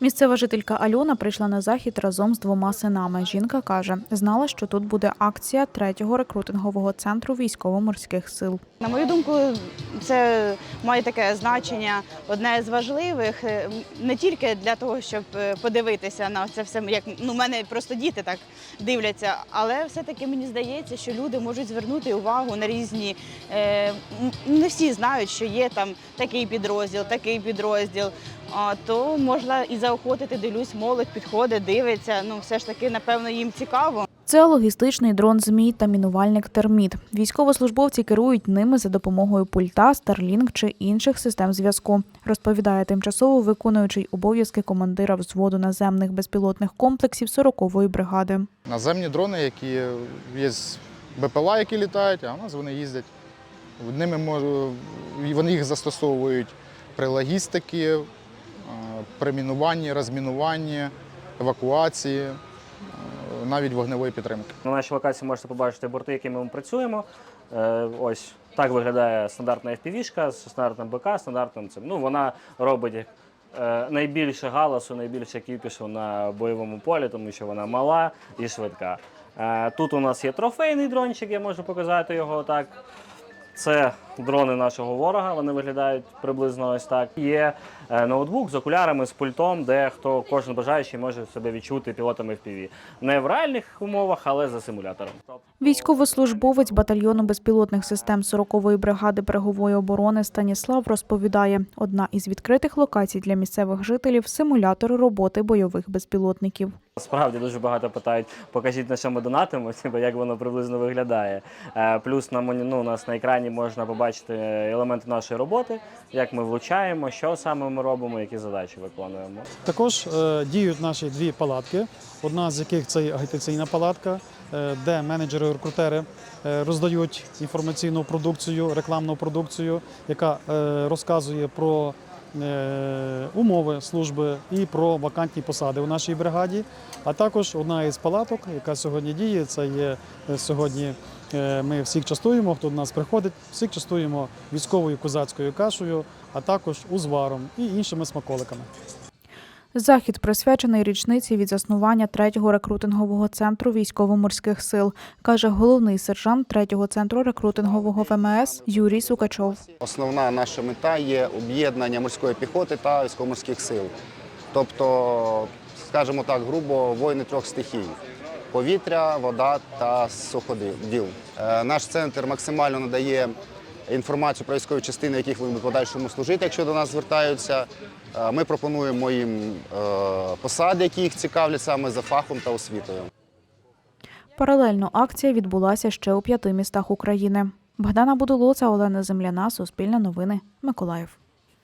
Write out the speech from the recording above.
Місцева жителька Альона прийшла на захід разом з двома синами. Жінка каже, знала, що тут буде акція третього рекрутингового центру військово-морських сил. На мою думку, це має таке значення одне з важливих е, не тільки для того, щоб е, подивитися на це все, як ну, мене просто діти так дивляться, але все-таки мені здається, що люди можуть звернути увагу на різні. Е, не всі знають, що є там такий підрозділ, такий підрозділ. А, то можна і заохотити, дивлюсь, молодь підходить, дивиться. Ну, все ж таки, напевно, їм цікаво. Це логістичний дрон ЗМІ та мінувальник терміт. Військовослужбовці керують ними за допомогою пульта, Starlink чи інших систем зв'язку. Розповідає тимчасово виконуючий обов'язки командира взводу наземних безпілотних комплексів 40-ї бригади. Наземні дрони, які є з БПЛА, які літають, а у нас вони їздять. Ними можу, вони їх застосовують при логістиці, при мінуванні, розмінуванні, евакуації, е, навіть вогневої підтримки. На нашій локації можете побачити борти, якими ми працюємо. Е, Ось так виглядає стандартна FPV-шка з стандартним БК, стандартним цим. Ну, вона робить е, найбільше галасу, найбільше кіпішу на бойовому полі, тому що вона мала і швидка. Е, Тут у нас є трофейний дрончик, я можу показати його так. Це дрони нашого ворога, вони виглядають приблизно ось так. Є е, ноутбук з окулярами, з пультом, де хто кожен бажаючий може себе відчути пілотами FPV. Не в реальних умовах, але за симулятором. Військовослужбовець батальйону безпілотних систем 40-ї бригади берегової оборони Станіслав розповідає, одна із відкритих локацій для місцевих жителів симулятор роботи бойових безпілотників. Справді дуже багато питають, покажіть на що ми донатимо, як воно приблизно виглядає. Е, Плюс на ну, у нас на екрані можна побачити елементи нашої роботи, як ми влучаємо, що саме ми робимо, які задачі виконуємо. Також е, діють наші дві палатки, одна з яких це агітаційна палатка, е, де менеджери-рекрутери е, роздають інформаційну продукцію, рекламну продукцію, яка е, розказує про умови служби і про вакантні посади у нашій бригаді. А також одна із палаток, яка сьогодні діє, це є е, сьогодні. е, Ми всіх частуємо, хто до нас приходить, всіх частуємо військовою козацькою кашею, а також узваром і іншими смаколиками. Захід присвячений річниці від заснування третього рекрутингового центру військово-морських сил, каже головний сержант третього центру рекрутингового ВМС Юрій Сукачов. Основна наша мета є об'єднання морської піхоти та військово-морських сил. Тобто, скажімо так, грубо воїни трьох стихій: повітря, вода та суходіл. Е, Наш центр максимально надає інформацію про військові частини, яких вони в подальшому служити, якщо до нас звертаються. Е, Ми пропонуємо їм е, посади, які їх цікавлять саме за фахом та освітою. Паралельно акція відбулася ще у п'яти містах України. Богдана Будулоца, Олена Земляна, Суспільне новини, Миколаїв.